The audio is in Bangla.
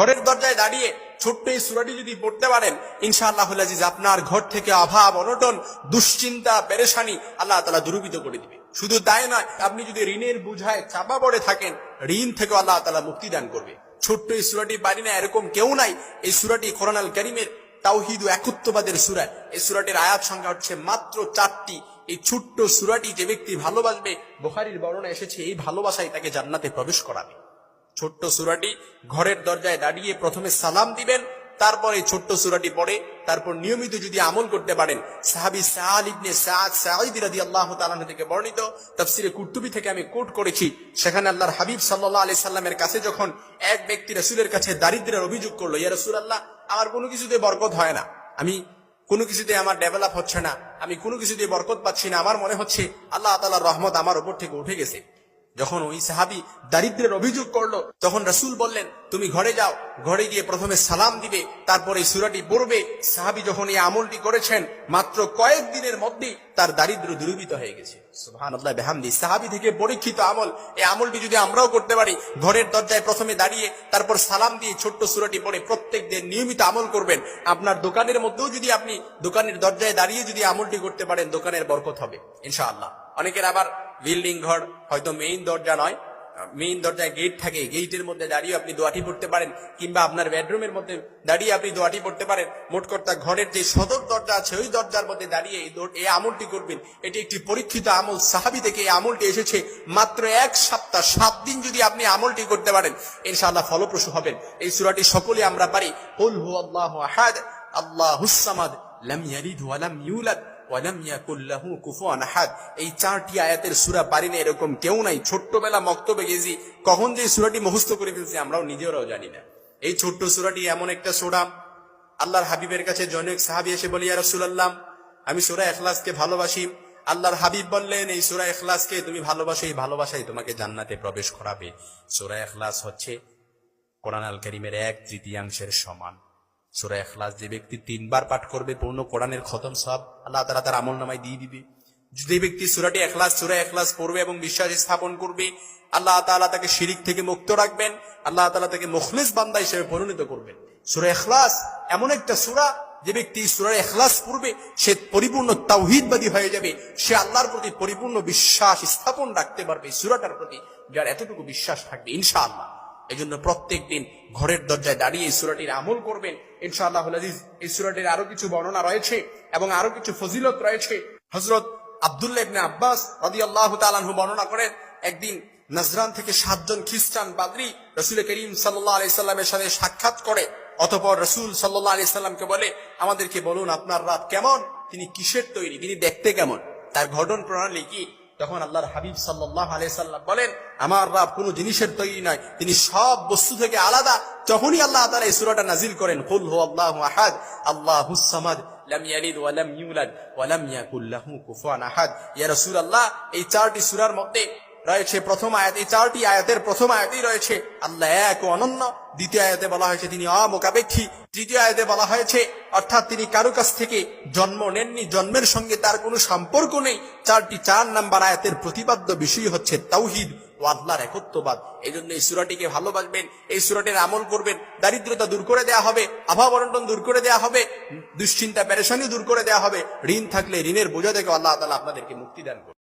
ঘরের দরজায় দাঁড়িয়ে ছোট্ট এই সুরাটি যদি পড়তে পারেন, ইনশাআল্লাহ আজিজ আপনার ঘর থেকে অভাব, অনটন, দুশ্চিন্তা, পেরেশানি আল্লাহ তালা দুরুবিত করে দিবে। শুধু তাই নয়, আপনি যদি ঋণের বুঝায় চাপা পড়ে থাকেন, ঋণ থেকে আল্লাহ তালা মুক্তি দান করবে। ছোট্ট এই সুরাটি পারি না, এরকম কেউ নাই। এই সুরাটি কোরআন আল করিমের তাওহিদ ও একত্ববাদের সুরা। এই সুরাটির আয়াত সংখ্যা হচ্ছে মাত্র চারটি। এই ছোট্ট সুরাটি যে ব্যক্তি ভালোবাসবে, বোখারির বর্ণনা এসেছে, এই ভালোবাসায় তাকে জান্নাতে প্রবেশ করাবে। ছোট্ট সুরাটি ঘরের দরজায় দাঁড়িয়ে প্রথমে সালাম দিবেন, তারপর এই ছোট্ট সুরাটি পড়ে, তারপর নিয়মিত যদি আমল করতে পারেন, সাহাবি সাহাল ইবনে সাদ সাঈদ রাদিয়াল্লাহু তাআলা থেকে বর্ণিত তাফসিরে কুরতুবি থেকে আমি কোট করেছি, সেখানে আল্লাহর হাবিব সাল্লাল্লাহু আলাইহি সাল্লামের কাছে যখন এক ব্যক্তি রাসূলের কাছে দারিদ্র্যের অভিযোগ করল, ইয়া রাসূলুল্লাহ, আমার কোনো কিছুতে বরকত হয় না, আমি কোনো কিছুতে আমার ডেভেলপ হচ্ছে না, আমি কোনো কিছুতে বরকত পাচ্ছি না, আমার মনে হচ্ছে আল্লাহ তাআলার রহমত আমার উপর থেকে উঠে গেছে। যখন ওই সাহাবি দারিদ্রের অভিযোগ করল, তখন রাসূল বললেন, তুমি ঘরে যাও। ঘরে গিয়ে প্রথমে সালাম দিবে, তারপর এই সুরাটি পড়বে। সাহাবি যখন এই আমলটি করেছেন, মাত্র কয়েক দিনের মধ্যেই তার দারিদ্র দূরীভূত হয়ে গেছে। সাহাবি থেকে পরীক্ষিত আমল, এই আমলটি যদি আমরাও করতে পারি, ঘরের দরজায় প্রথমে দাঁড়িয়ে, তারপর সালাম দিয়ে ছোট্ট সুরাটি পড়ে প্রত্যেক দিন নিয়মিত আমল করবেন। আপনার দোকানের মধ্যেও যদি আপনি দোকানের দরজায় দাঁড়িয়ে যদি আমলটি করতে পারেন, দোকানের বরকত হবে, ইনশাআল্লাহ। অনেকের আবার বিল্ডিং ঘর হয়তো মেইন দরজা নয়। মেইন দরজায় গেট থাকে গেটের মধ্যে দাঁড়িয়ে আপনি দোয়াটি পড়তে পারেন, কিংবা আপনার বেডরুমের মধ্যে দাঁড়িয়ে আপনি দোয়াটি পড়তে পারেন। মোট কর্তা ঘরের যে সদর দরজা আছে, ওই দরজার মধ্যে দাঁড়িয়ে এই আমলটি করবেন। এটি একটি পরীক্ষিত আমল। সাহাবি থেকে এই আমলটি এসেছে মাত্র এক সপ্তাহ, সাত দিন যদি আপনি আমলটি করতে পারেন, ইনশাআল্লাহ ফলপ্রসূ হবেন। এই সুরাটি সকলে আমরা পারি। কুল হু আল্লাহু আহাদ, আল্লাহুস সামাদ, লাম এই চারটি আয়াতের সূরা পারি না এরকম কেউ নাই। ছোট্টবেলা মক্তবে গেছি, কখন যে সূরাটি মুখস্থ করে ফেলছি আমরাও নিজেরাও জানি না। এই ছোট্ট সূরাটি এমন একটা সূরা, আল্লাহর হাবিবের কাছে জনক সাহাবী এসে বলি, ইয়া রাসূলুল্লাহ, আমি সূরা ইখলাসকে ভালোবাসি। আল্লাহর হাবিব বললেন, এই সূরা ইখলাসকে তুমি ভালোবাসো, এই ভালোবাসাই তোমাকে জান্নাতে প্রবেশ করাবে। সূরা ইখলাস হচ্ছে কোরআন আল করিমের এক তৃতীয়াংশের সমান। সুরা এখলাস যে ব্যক্তি তিনবার পাঠ করবে, পূর্ণ কোরআনের খতম সব আল্লাহ তারা তার আমল নামায় দিয়ে দিবে। যে ব্যক্তি সুরাটি এখলাস সুরা এখলাস পড়বে এবং বিশ্বাস স্থাপন করবে, আল্লাহ তাআলা তাকে শিরিক থেকে মুক্ত রাখবেন, আল্লাহ তাআলা তাকে মুখলিস বান্দা হিসেবে পরিণত করবেন। সুরা এখলাস এমন একটা সুরা, যে ব্যক্তি সুরার এখলাস পড়বে, সে পরিপূর্ণ তাওহিদবাদী হয়ে যাবে, সে আল্লাহর প্রতি পরিপূর্ণ বিশ্বাস স্থাপন রাখতে পারবে সুরাটার প্রতি, যার এতটুকু বিশ্বাস থাকবে, ইনশাআল্লাহ। এই জন্য প্রত্যেক দিন ঘরের দরজায় দাঁড়িয়ে এই সুরাটির আমল করবেন। ইনশাআল্লাহ এই সুরাটির আরও কিছু বর্ণনা রয়েছে এবং আরও কিছু ফজিলত রয়েছে। হজরত আব্দুল্লাহ আব্বাস আল্লাহ তাআলাহু বর্ণনা করেন, একদিন নজরান থেকে সাতজন খ্রিস্টান বাদরি রসুল করিম সাল্লাহ আলাইহি সাল্লামের সাথে সাক্ষাৎ করে, অতঃপর রসুল সাল্লাল্লাহু আলাইহি সাল্লামকে বলে, আমাদেরকে বলুন আপনার রাত কেমন? তিনি কিসের তৈরি? তিনি দেখতে কেমন? তার ঘটন প্রণালী কি? তখন আল্লাহর হাবিব সাল্লাহ আলাইসাল্লাম বলেন, আমার রাব কোনো জিনিসের তৈরি নয় তিনি সব বস্তু থেকে আলাদা। তখনই আল্লাহ তালা এই সুরাটা নাজিল করেন হুল হু আল্লাহ আহাদ। আল্লাহ হুসামাদ এই চারটি সূরার মধ্যে রয়েছে প্রথম আয়াত। এই চারটি আয়াতের প্রথম আয়াতেই রয়েছে আল্লাহ এক অনন্য। দ্বিতীয় আয়াতে বলা হয়েছে তিনি অমোকাপেক্ষী তৃতীয় আয়াতে বলা হয়েছে, অর্থাৎ তিনি কারও কাছ থেকে জন্ম নেননি, জন্মের সঙ্গে তার কোনো সম্পর্ক নেই। চারটি চার নাম্বার আয়াতের প্রতিপাদ্য বিষয় হচ্ছে তাওহিদ ও আল্লাহর একত্ববাদ। এই জন্য এই সুরাটিকে ভালোবাসবেন, এই সুরাটির আমল করবেন। দারিদ্রতা দূর করে দেওয়া হবে, অভাব অনটন দূর করে দেওয়া হবে, দুশ্চিন্তা, পেরেশানি দূর করে দেওয়া হবে। ঋণ থাকলে ঋণের বোঝা থেকে আল্লাহ তালা আপনাদেরকে মুক্তি দান করবে